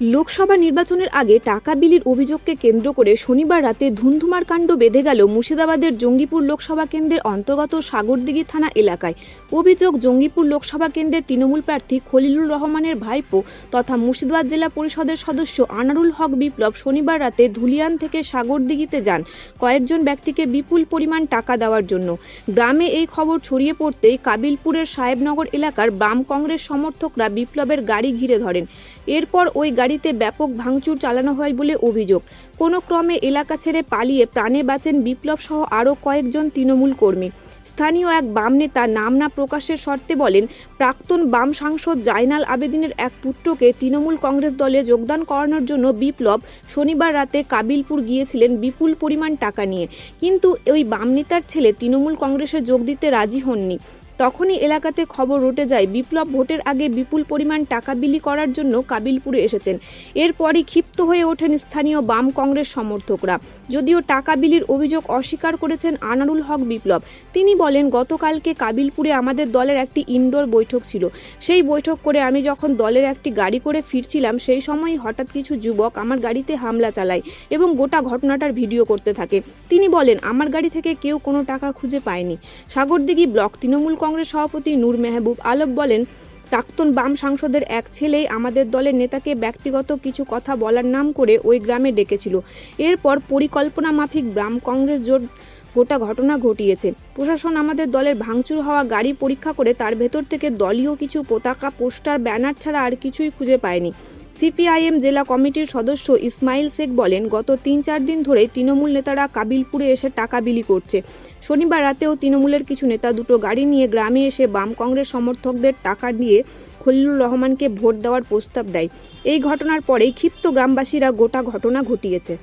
লোকসভা নির্বাচনের আগে টাকা বিলির অভিযোগকে কেন্দ্র করে শনিবার রাতে ধুন্ধুমার কাণ্ড বেঁধে গেল মুর্শিদাবাদের জঙ্গিপুর লোকসভা কেন্দ্রের অন্তর্গত সাগরদিঘি থানা এলাকায়। অভিযোগ, জঙ্গিপুর লোকসভা কেন্দ্রের তৃণমূল প্রার্থী খলিলুর রহমানের ভাইপো তথা মুর্শিদাবাদ জেলা পরিষদের সদস্য আনারুল হক বিপ্লব শনিবার রাতে ধুলিয়ান থেকে সাগরদিঘিতে যান কয়েকজন ব্যক্তিকে বিপুল পরিমাণ টাকা দেওয়ার জন্য। গ্রামে এই খবর ছড়িয়ে পড়তেই কাবিলপুরের সাহেবনগর এলাকার বাম কংগ্রেস সমর্থকরা বিপ্লবের গাড়ি ঘিরে ধরেন। এরপর ওই গাড়িতে ব্যাপক ভাঙচুর চালানো হয় বলে অভিযোগ। কোনো ক্রমে এলাকা ছেড়ে পালিয়ে প্রাণে বাঁচেন বিপ্লব সহ আরও কয়েকজন তৃণমূল কর্মী। স্থানীয় এক বাম নেতা নাম না প্রকাশের শর্তে বলেন, প্রাক্তন বাম সাংসদ জাইনাল আবেদিনের এক পুত্রকে তৃণমূল কংগ্রেস দলে যোগদান করানোর জন্য বিপ্লব শনিবার রাতে কাবিলপুর গিয়েছিলেন বিপুল পরিমাণ টাকা নিয়ে। কিন্তু ওই বাম নেতার ছেলে তৃণমূল কংগ্রেসে যোগ দিতে রাজি হননি। তখনই এলাকাতে খবর রটে যায়, বিপ্লব ভোটের আগে বিপুল পরিমাণ টাকা বিলি করার জন্য কাবিলপুরে এসেছেন। এরপরই ক্ষিপ্ত হয়ে ওঠেন স্থানীয় বাম কংগ্রেস সমর্থকরা। যদিও টাকা বিলির অভিযোগ অস্বীকার করেছেন আনারুল হক বিপ্লব, তিনি বলেন, গতকালকে কাবিলপুরে আমাদের দলের একটি ইনডোর বৈঠক ছিল। সেই বৈঠক করে আমি যখন দলের একটি গাড়ি করে ফিরছিলাম, সেই সময় হঠাৎ কিছু যুবক আমার গাড়িতে হামলা চালায় এবং গোটা ঘটনাটার ভিডিও করতে থাকে। তিনি বলেন, আমার গাড়ি থেকে কেউ কোনো টাকা খুঁজে পায়নি। সাগরদিঘি ব্লক তৃণমূল কংগ্রেস সভাপতি নূর মেহবুব আলম বলেন, প্রাক্তন বাম সাংসদের এক ছেলেই আমাদের দলের নেতাকে ব্যক্তিগত কিছু কথা বলার নাম করে ওই গ্রামে ডেকেছিল। এরপর পরিকল্পনা মাফিক বাম কংগ্রেস জোট গোটা ঘটনা ঘটিয়েছে। প্রশাসন আমাদের দলের ভাঙচুর হওয়া গাড়ি পরীক্ষা করে তার ভেতর থেকে দলীয় কিছু পতাকা, পোস্টার, ব্যানার ছাড়া আর কিছুই খুঁজে পায়নি। সিপিআইএম জেলা কমিটির সদস্য ইসমাইল শেখ বলেন, গত তিন চার দিন ধরে তৃণমূল নেতারা কাবিলপুরে এসে টাকা বিলি করছে। শনিবার রাতেও তৃণমূলের কিছু নেতা দুটো গাড়ি নিয়ে গ্রামে এসে বাম কংগ্রেস সমর্থকদের টাকা দিয়ে খলিলুর রহমানকে ভোট দেওয়ার প্রস্তাব দেয়। এই ঘটনার পরেই ক্ষিপ্ত গ্রামবাসীরা গোটা ঘটনা ঘটিয়েছে।